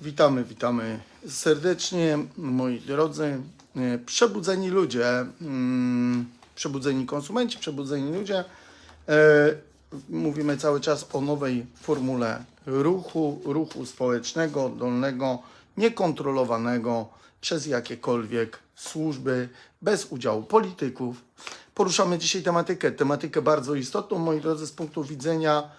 Witamy, witamy serdecznie, moi drodzy. e, Przebudzeni ludzie, mm, przebudzeni konsumenci, przebudzeni ludzie. E, Mówimy cały czas o nowej formule ruchu, ruchu społecznego, dolnego, niekontrolowanego przez jakiekolwiek służby, bez udziału polityków. Poruszamy dzisiaj tematykę, tematykę bardzo istotną, moi drodzy, z punktu widzenia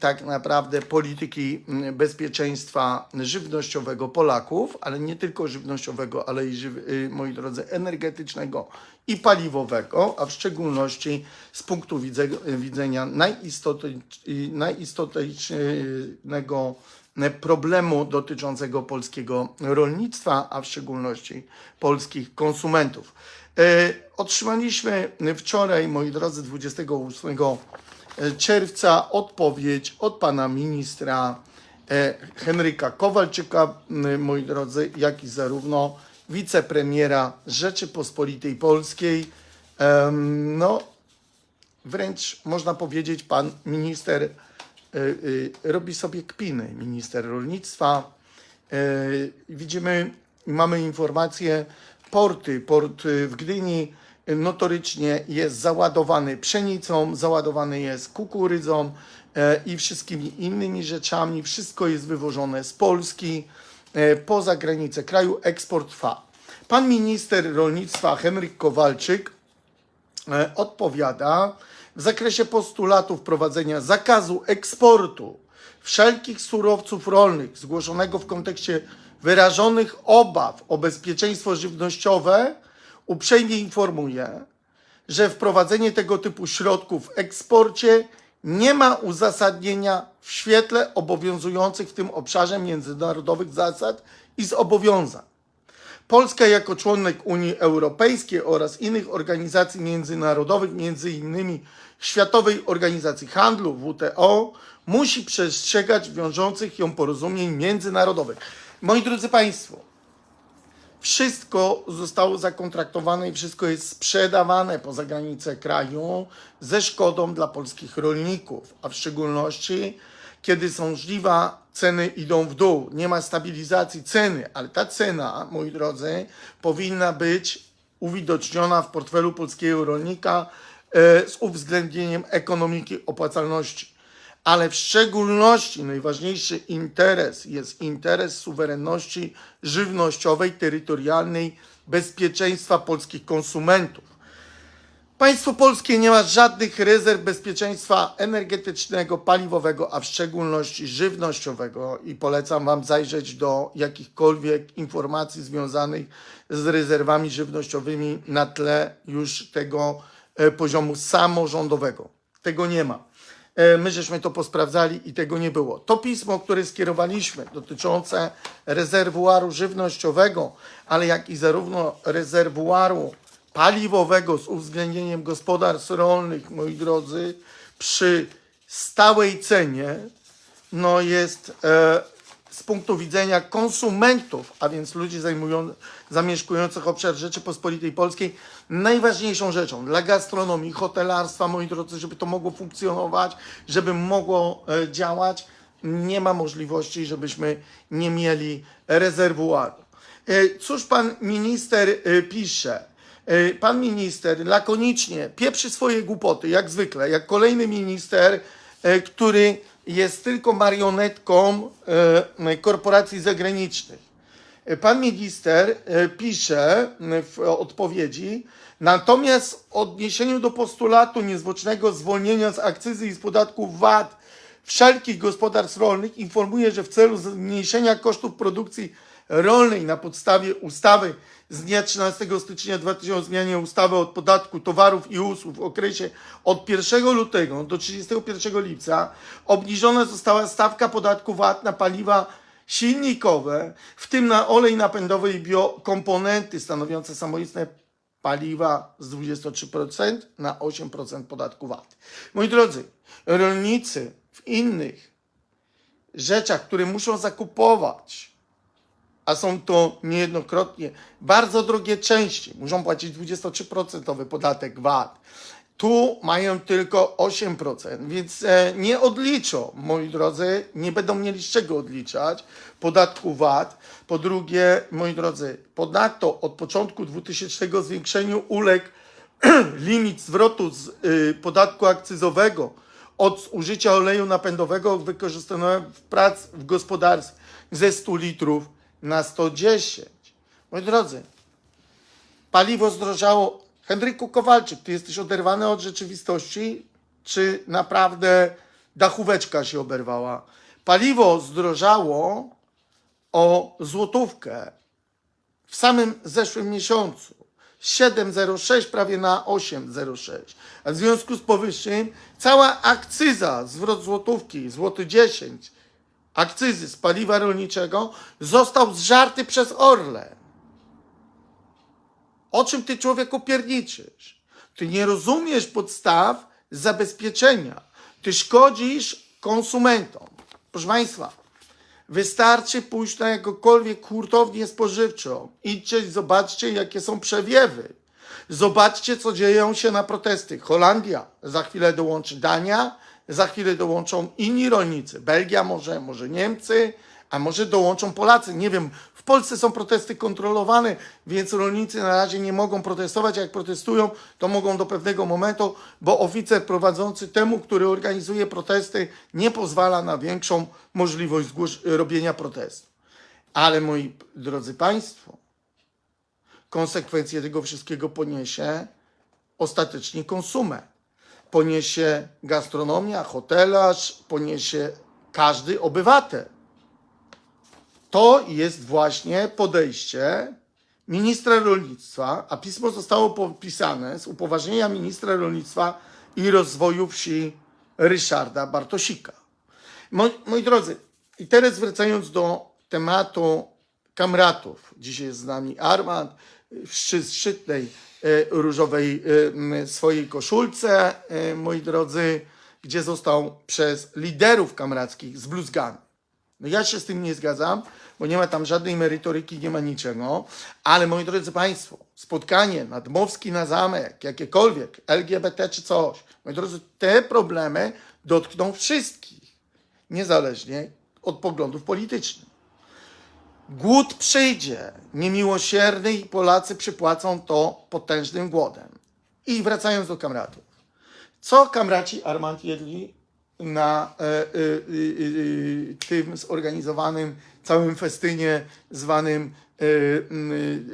tak naprawdę polityki m, bezpieczeństwa żywnościowego Polaków, ale nie tylko żywnościowego, ale i, y, moi drodzy, energetycznego i paliwowego, a w szczególności z punktu widze, widzenia najistoty- y, najistotniejszego problemu dotyczącego polskiego rolnictwa, a w szczególności polskich konsumentów. E, Otrzymaliśmy wczoraj, moi drodzy, 28 czerwca odpowiedź od pana ministra e, Henryka Kowalczyka, moi drodzy, jak i zarówno wicepremiera Rzeczypospolitej Polskiej. No, wręcz można powiedzieć, pan minister y, robi sobie kpiny, minister rolnictwa. Widzimy, mamy informacje, porty, port w Gdyni notorycznie jest załadowany pszenicą, załadowany jest kukurydzą e, i wszystkimi innymi rzeczami. Wszystko jest wywożone z Polski e, poza granicę kraju, eksport trwa. Pan minister rolnictwa Henryk Kowalczyk e, odpowiada w zakresie postulatu wprowadzenia zakazu eksportu wszelkich surowców rolnych zgłoszonego w kontekście wyrażonych obaw o bezpieczeństwo żywnościowe uprzejmie informuje, że wprowadzenie tego typu środków w eksporcie nie ma uzasadnienia w świetle obowiązujących w tym obszarze międzynarodowych zasad i zobowiązań. Polska jako członek Unii Europejskiej oraz innych organizacji międzynarodowych, między innymi Światowej Organizacji Handlu WTO, musi przestrzegać wiążących ją porozumień międzynarodowych. Moi drodzy Państwo, wszystko zostało zakontraktowane i wszystko jest sprzedawane poza granicę kraju ze szkodą dla polskich rolników, a w szczególności kiedy są żliwa, ceny idą w dół, nie ma stabilizacji ceny, ale ta cena, moi drodzy, powinna być uwidoczniona w portfelu polskiego rolnika e, z uwzględnieniem ekonomiki opłacalności ale w szczególności najważniejszy interes jest interes suwerenności żywnościowej, terytorialnej, bezpieczeństwa polskich konsumentów. Państwo polskie nie ma żadnych rezerw bezpieczeństwa energetycznego, paliwowego, a w szczególności żywnościowego i polecam Wam zajrzeć do jakichkolwiek informacji związanych z rezerwami żywnościowymi na tle już tego e, poziomu samorządowego. Tego nie ma. E, My żeśmy to posprawdzali i tego nie było. To pismo, które skierowaliśmy dotyczące rezerwuaru żywnościowego, ale jak i zarówno rezerwuaru paliwowego z uwzględnieniem gospodarstw rolnych, moi drodzy, przy stałej cenie, no jest e, z punktu widzenia konsumentów, a więc ludzi zajmują, zamieszkujących obszar Rzeczypospolitej Polskiej, najważniejszą rzeczą dla gastronomii, hotelarstwa, moi drodzy, żeby to mogło funkcjonować, żeby mogło e, działać, nie ma możliwości, żebyśmy nie mieli rezerwuaru. E, Cóż pan minister e, pisze? Pan minister lakonicznie pieprzy swoje głupoty, jak zwykle, jak kolejny minister, który jest tylko marionetką e, korporacji zagranicznych. Pan minister e, pisze w odpowiedzi, natomiast w odniesieniu do postulatu niezwłocznego zwolnienia z akcyzy i z podatku VAT wszelkich gospodarstw rolnych informuje, że w celu zmniejszenia kosztów produkcji rolnej na podstawie ustawy z dnia 13 stycznia 2000 o zmianie ustawy o podatku towarów i usług w okresie od 1 lutego do 31 lipca obniżona została stawka podatku VAT na paliwa silnikowe, w tym na olej napędowy i biokomponenty stanowiące samoistne paliwa z 23% na 8% podatku VAT. Moi drodzy, rolnicy w innych rzeczach, które muszą zakupować, a są to niejednokrotnie bardzo drogie części, muszą płacić 23% podatek VAT. Tu mają tylko 8%, więc e, nie odliczą, moi drodzy, nie będą mieli z czego odliczać podatku VAT. Po drugie, moi drodzy, ponadto od początku 2000 zwiększeniu uległ limit zwrotu z y, podatku akcyzowego. Od użycia oleju napędowego wykorzystywanego w prac w gospodarstwie ze 100 litrów na 110. Moi drodzy, paliwo zdrożało. Henryku Kowalczyk, ty jesteś oderwany od rzeczywistości, czy naprawdę dachóweczka się oberwała? Paliwo zdrożało o złotówkę w samym zeszłym miesiącu. 7,06 prawie na 8,06. A w związku z powyższym cała akcyza, zwrot złotówki, złoty 10, akcyzy z paliwa rolniczego został zżarty przez Orlen. O czym ty człowieku pierniczysz? Ty nie rozumiesz podstaw zabezpieczenia. Ty szkodzisz konsumentom. Proszę Państwa, wystarczy pójść na jakąkolwiek hurtownię spożywczą. Idźcie zobaczcie, jakie są przewiewy. Zobaczcie, co dzieją się na protesty. Holandia, za chwilę dołączy Dania, za chwilę dołączą inni rolnicy. Belgia może, może Niemcy, a może dołączą Polacy. Nie wiem, w Polsce są protesty kontrolowane, więc rolnicy na razie nie mogą protestować. Jak protestują, to mogą do pewnego momentu, bo oficer prowadzący temu, który organizuje protesty, nie pozwala na większą możliwość robienia protestu. Ale moi drodzy Państwo, konsekwencje tego wszystkiego poniesie ostatecznie konsument. Poniesie gastronomia, hotelarz, poniesie każdy obywatel. To jest właśnie podejście ministra rolnictwa, a pismo zostało podpisane z upoważnienia ministra rolnictwa i rozwoju wsi Ryszarda Bartosika. Moi, moi drodzy, i teraz wracając do tematu kamratów. Dzisiaj jest z nami Armand szczytnej e, różowej e, swojej koszulce, e, moi drodzy, gdzie został przez liderów kamrackich zbluzgany. No ja się z tym nie zgadzam, bo nie ma tam żadnej merytoryki, nie ma niczego, ale moi drodzy Państwo, spotkanie na Dmowski na zamek, jakiekolwiek, LGBT czy coś, moi drodzy, te problemy dotkną wszystkich, niezależnie od poglądów politycznych. Głód przyjdzie, niemiłosierny i Polacy przypłacą to potężnym głodem. I wracając do kamratów. Co kamraci Armand jedli na e, e, e, e, tym zorganizowanym całym festynie zwanym e, m,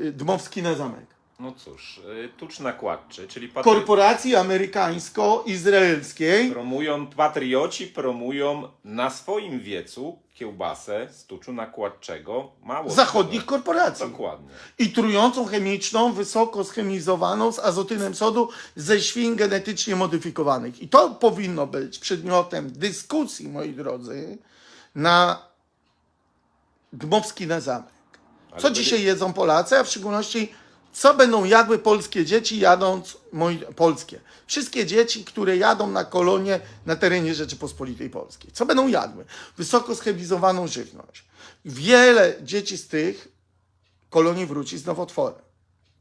e, Dmowski na zamek? No cóż, y, tucz nakładczy, czyli patry... Korporacji amerykańsko-izraelskiej promują, patrioci promują na swoim wiecu kiełbasę z tuczu nakładczego. Mało zachodnich tego. korporacji. Dokładnie. i trującą chemiczną, wysoko schemizowaną z azotynem sodu ze świń genetycznie modyfikowanych. I to powinno być przedmiotem dyskusji, moi drodzy, na Dmowski na zamek. Ale Co byli- dzisiaj jedzą Polacy, a w szczególności co będą jadły polskie dzieci jadąc, moi, polskie, wszystkie dzieci, które jadą na kolonie na terenie Rzeczypospolitej Polskiej. Co będą jadły? Wysoko schemizowaną żywność. Wiele dzieci z tych kolonii wróci z nowotworem,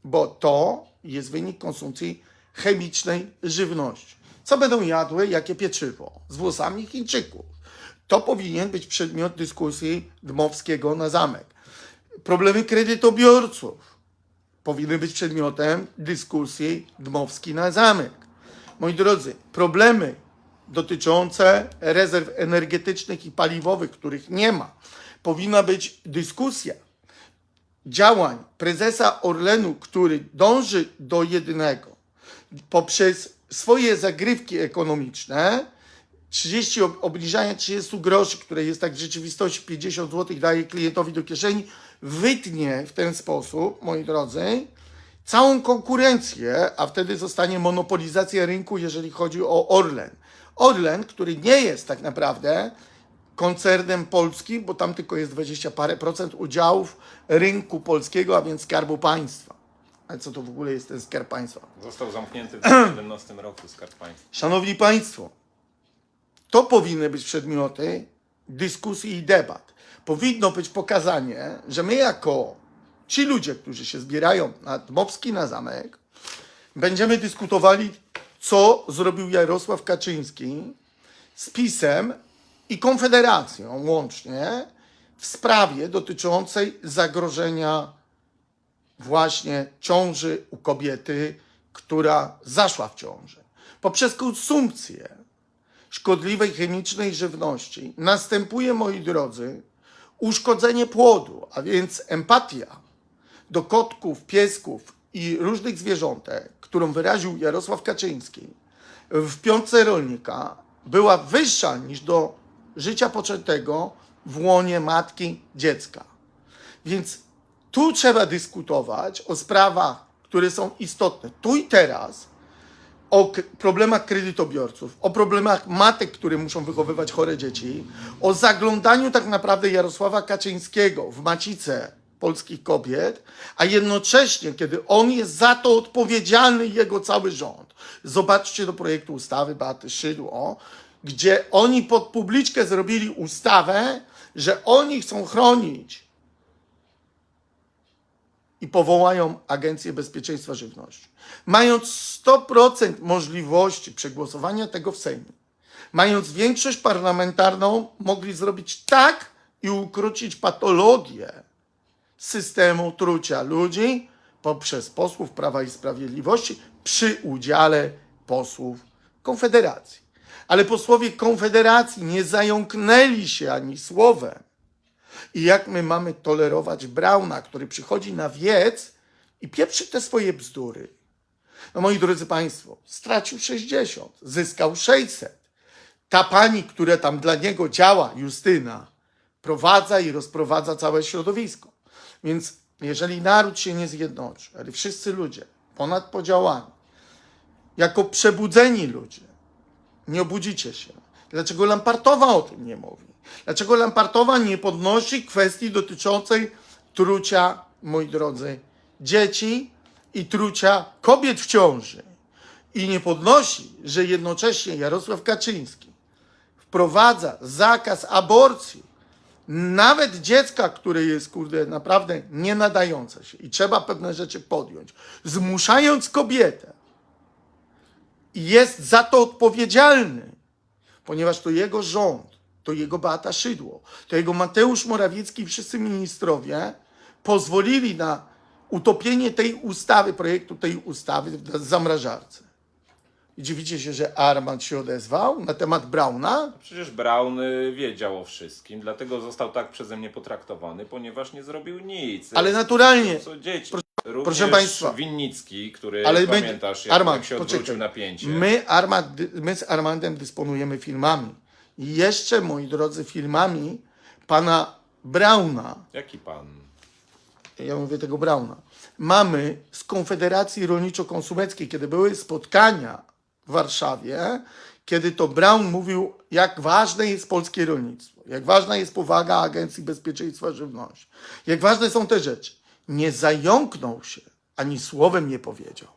bo to jest wynik konsumpcji chemicznej żywności. Co będą jadły, jakie pieczywo z włosami Chińczyków? To powinien być przedmiot dyskusji Dmowskiego na zamek. Problemy kredytobiorców powinny być przedmiotem dyskusji Dmowski na zamek. Moi drodzy, problemy dotyczące rezerw energetycznych i paliwowych, których nie ma, powinna być dyskusja działań prezesa Orlenu, który dąży do jednego poprzez swoje zagrywki ekonomiczne, 30 ob- obniżania 30 groszy, które jest tak w rzeczywistości 50 zł daje klientowi do kieszeni, wytnie w ten sposób, moi drodzy, całą konkurencję, a wtedy zostanie monopolizacja rynku, jeżeli chodzi o Orlen. Orlen, który nie jest tak naprawdę koncernem polskim, bo tam tylko jest 20 parę procent udziałów rynku polskiego, a więc skarbu państwa. Ale co to w ogóle jest ten skarb państwa? Został zamknięty w 2017 roku Skarb Państwa. Szanowni Państwo, to powinny być przedmioty dyskusji i debat. Powinno być pokazanie, że my jako ci ludzie, którzy się zbierają na Dmowski na zamek, będziemy dyskutowali co zrobił Jarosław Kaczyński z PiSem i Konfederacją łącznie w sprawie dotyczącej zagrożenia właśnie ciąży u kobiety, która zaszła w ciąży. Poprzez konsumpcję szkodliwej chemicznej żywności. Następuje, moi drodzy, uszkodzenie płodu, a więc empatia do kotków, piesków i różnych zwierzątek, którą wyraził Jarosław Kaczyński. W piątce rolnika, była wyższa niż do życia poczętego w łonie matki dziecka. Więc tu trzeba dyskutować o sprawach, które są istotne. Tu i teraz, o problemach kredytobiorców, o problemach matek, które muszą wychowywać chore dzieci, o zaglądaniu tak naprawdę Jarosława Kaczyńskiego w macicę polskich kobiet, a jednocześnie, kiedy on jest za to odpowiedzialny jego cały rząd. Zobaczcie do projektu ustawy Beaty Szydło, gdzie oni pod publiczkę zrobili ustawę, że oni chcą chronić i powołają Agencję Bezpieczeństwa Żywności. Mając 100% możliwości przegłosowania tego w Sejmie, mając większość parlamentarną, mogli zrobić tak i ukrócić patologię systemu trucia ludzi poprzez posłów Prawa i Sprawiedliwości przy udziale posłów Konfederacji. Ale posłowie Konfederacji nie zająknęli się ani słowem. I jak my mamy tolerować Brauna, który przychodzi na wiec i pieprzy te swoje bzdury? No moi drodzy Państwo, stracił 60, zyskał 600. Ta pani, która tam dla niego działa, Justyna, prowadza i rozprowadza całe środowisko. Więc jeżeli naród się nie zjednoczy, ale wszyscy ludzie ponad podziałami, jako przebudzeni ludzie, nie obudzicie się. Dlaczego Lampartowa o tym nie mówi? Dlaczego Lampartowa nie podnosi kwestii dotyczącej trucia, moi drodzy, dzieci i trucia kobiet w ciąży? I nie podnosi, że jednocześnie Jarosław Kaczyński wprowadza zakaz aborcji nawet dziecka, które jest, kurde, naprawdę nie nadające się. I trzeba pewne rzeczy podjąć, zmuszając kobietę i jest za to odpowiedzialny, ponieważ to jego rząd, to jego Beata Szydło, to jego Mateusz Morawiecki i wszyscy ministrowie pozwolili na utopienie tej ustawy, projektu tej ustawy w zamrażarce. I dziwicie się, że Armand się odezwał na temat Brauna? Przecież Brown y, wiedział o wszystkim, dlatego został tak przeze mnie potraktowany, ponieważ nie zrobił nic. Ale naturalnie. Są dzieci. Proszę- Również proszę państwa. Winnicki, który Ale my- pamiętasz, jak, Armand, jak się poczekaj. odwrócił napięcie. My, Armand, my z Armandem dysponujemy filmami. I jeszcze, moi drodzy, filmami pana Brauna, Jaki pan? ja mówię tego Brauna, mamy z Konfederacji Rolniczo-Konsumenckiej, kiedy były spotkania w Warszawie, kiedy to Braun mówił, jak ważne jest polskie rolnictwo, jak ważna jest powaga Agencji Bezpieczeństwa Żywności, jak ważne są te rzeczy. Nie zająknął się, ani słowem nie powiedział.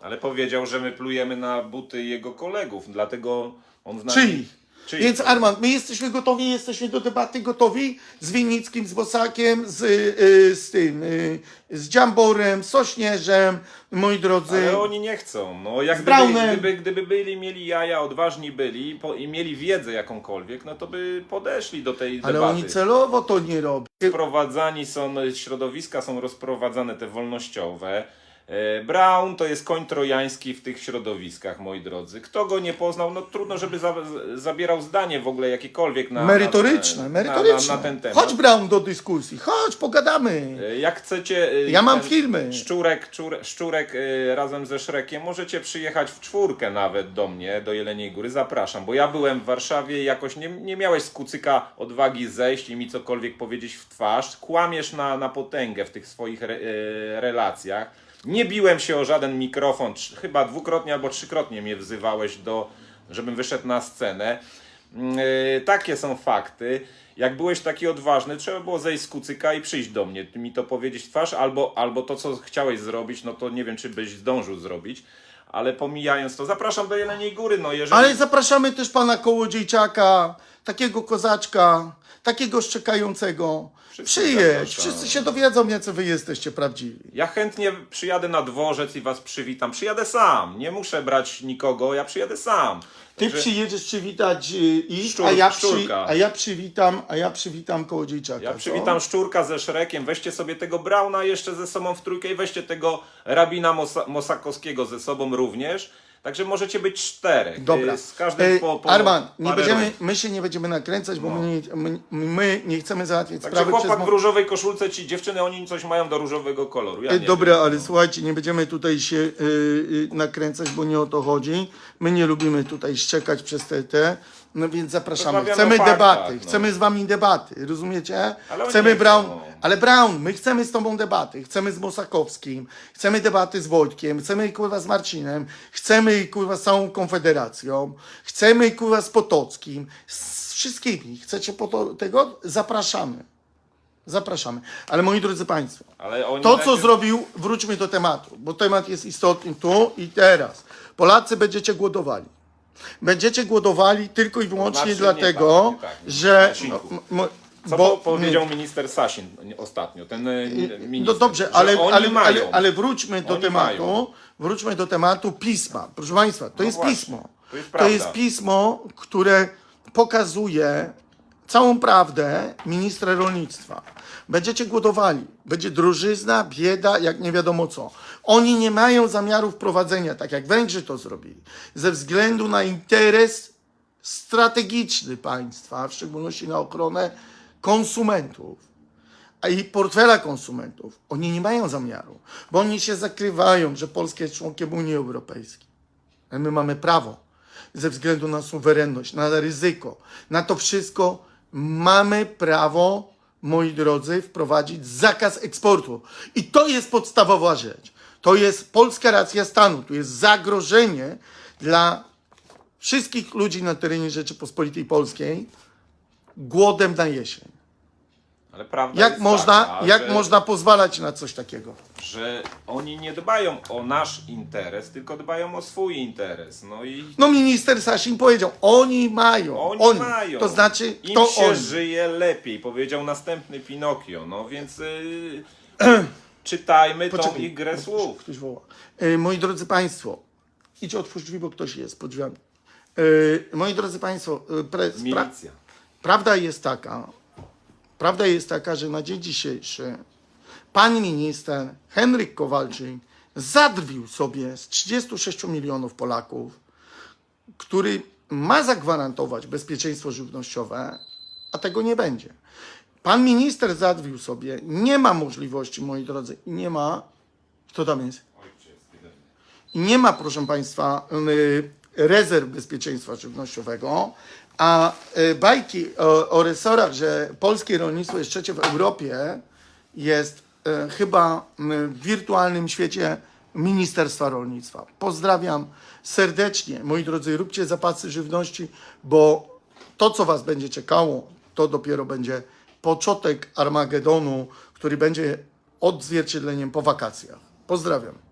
Ale powiedział, że my plujemy na buty jego kolegów, dlatego on z nami... Czyich? Czyich? Więc Armand, my jesteśmy gotowi, jesteśmy do debaty gotowi z Winnickim, z Bosakiem, z, y, z tym, y, z Dziamborem, Sośnierzem, moi drodzy. Ale oni nie chcą. No, jak gdyby, Braunem. gdyby, gdyby byli, mieli jaja, odważni byli po, i mieli wiedzę jakąkolwiek, no to by podeszli do tej Ale debaty. oni celowo to nie robią. Sprowadzani są, środowiska są rozprowadzane, te wolnościowe. E, Brown to jest koń trojański w tych środowiskach, moi drodzy. Kto go nie poznał, no trudno, żeby za, zabierał zdanie w ogóle jakiekolwiek na, Merytoryczne, na, merytoryczne. Na, na ten temat. Chodź Braun do dyskusji, chodź, pogadamy. E, Jak chcecie. e, Ja mam filmy. Szczurek, czur, szczurek razem ze Szrekiem, możecie przyjechać w czwórkę nawet do mnie, do Jeleniej Góry. Zapraszam, bo ja byłem w Warszawie i jakoś nie, nie miałeś z kucyka odwagi zejść i mi cokolwiek powiedzieć w twarz. Kłamiesz na, na potęgę w tych swoich re, relacjach. Nie biłem się o żaden mikrofon, chyba dwukrotnie albo trzykrotnie mnie wzywałeś do, żebym wyszedł na scenę. E, takie są fakty. Jak byłeś taki odważny, trzeba było zejść z kucyka i przyjść do mnie, mi to powiedzieć twarz, albo, albo to, co chciałeś zrobić, no to nie wiem, czy byś zdążył zrobić. Ale pomijając to, zapraszam do Jeleniej Góry, no jeżeli... Ale zapraszamy też pana Kołodziejczaka, takiego kozaczka, takiego szczekającego. Wszyscy Przyjedź, zapraszamy. wszyscy się dowiedzą, jacy wy jesteście prawdziwi. Ja chętnie przyjadę na dworzec i was przywitam. Przyjadę sam. Nie muszę brać nikogo, ja przyjadę sam. Ty Także- przyjedziesz przywitać y, ich, Szczur- a, ja przy, szczurka. a ja przywitam, a ja przywitam kołodziejczaka. Ja co? przywitam Szczurka ze Szrekiem, weźcie sobie tego Brauna jeszcze ze sobą w trójkę i weźcie tego Rabina Mosa Mosakowskiego ze sobą również. Także możecie być czterech. Dobra. Y, Z każdym E, po, po Arman, nie parę będziemy, rund. my się nie będziemy nakręcać, bo No. my, nie, my, my nie chcemy załatwiać Także sprawy chłopak mo- w różowej koszulce, ci dziewczyny, oni coś mają do różowego koloru. Ja E, nie Dobra, wiem. ale słuchajcie, nie będziemy tutaj się y, y, nakręcać, bo nie o to chodzi. My nie lubimy tutaj szczekać przez te, te. No więc zapraszamy. Rozmawiamy Chcemy o faktach, debaty, no. chcemy z wami debaty, rozumiecie? Ale oni chcemy nie Brown, chcą. ale Brown, my chcemy z tobą debaty, chcemy z Mosakowskim, chcemy debaty z Wojtkiem, chcemy kurwa z Marcinem, chcemy kurwa z całą Konfederacją, chcemy kurwa z Potockim, z wszystkimi. Chcecie po to, tego? Zapraszamy. Zapraszamy. Ale moi drodzy Państwo, Ale oni to, co najpierw- zrobił, wróćmy do tematu, bo temat jest istotny tu i teraz. Polacy będziecie głodowali. Będziecie głodowali tylko i wyłącznie Znaczy, nie dlatego, tak, nie tak, że. Marcinku. m- m- Co bo- po, powiedział minister Sasin ostatnio, ten y, minister, No dobrze, że ale, oni ale, mają. ale, ale wróćmy do Oni tematu. mają. Wróćmy do tematu pisma. Proszę Państwa, to No jest właśnie, pismo. to jest to prawda. jest pismo, które pokazuje całą prawdę ministra rolnictwa. Będziecie głodowali, będzie drożyzna, bieda, jak nie wiadomo co. Oni nie mają zamiaru wprowadzenia, tak jak Węgrzy to zrobili, ze względu na interes strategiczny państwa, w szczególności na ochronę konsumentów a i portfela konsumentów. Oni nie mają zamiaru, bo oni się zakrywają, że Polska jest członkiem Unii Europejskiej. A my mamy prawo ze względu na suwerenność, na ryzyko, na to wszystko mamy prawo, moi drodzy, wprowadzić zakaz eksportu. I to jest podstawowa rzecz. To jest polska racja stanu. Tu jest zagrożenie dla wszystkich ludzi na terenie Rzeczypospolitej Polskiej głodem na jesień. Ale prawda Jak jest można, taka, jak że, można pozwalać na coś takiego? że oni nie dbają o nasz interes, tylko dbają o swój interes. No i No minister Sasin powiedział, oni mają. oni, mają. To znaczy, Im to się oni. żyje lepiej, powiedział następny Pinokio. No więc y, czytajmy tą Poczekaj, ich grę bo słów. Ktoś, ktoś woła. E, moi drodzy Państwo, idź otwórz drzwi, bo ktoś jest pod drzwiami. E, moi drodzy Państwo, e, pre, spra- Milicja. prawda jest taka, prawda jest taka, że na dzień dzisiejszy pan minister Henryk Kowalczyk zadrwił sobie z 36 milionów Polaków, który ma zagwarantować bezpieczeństwo żywnościowe, a tego nie będzie. Pan minister zadrwił sobie, nie ma możliwości, moi drodzy, i nie ma, kto tam jest? I nie ma, proszę Państwa, y, rezerw bezpieczeństwa żywnościowego, a y, bajki o, o resorach, że polskie rolnictwo jest trzecie w Europie, jest y, chyba w wirtualnym świecie Ministerstwa Rolnictwa. Pozdrawiam serdecznie, moi drodzy, róbcie zapasy żywności, bo to, co Was będzie czekało, to dopiero będzie początek Armagedonu, który będzie odzwierciedleniem po wakacjach. Pozdrawiam.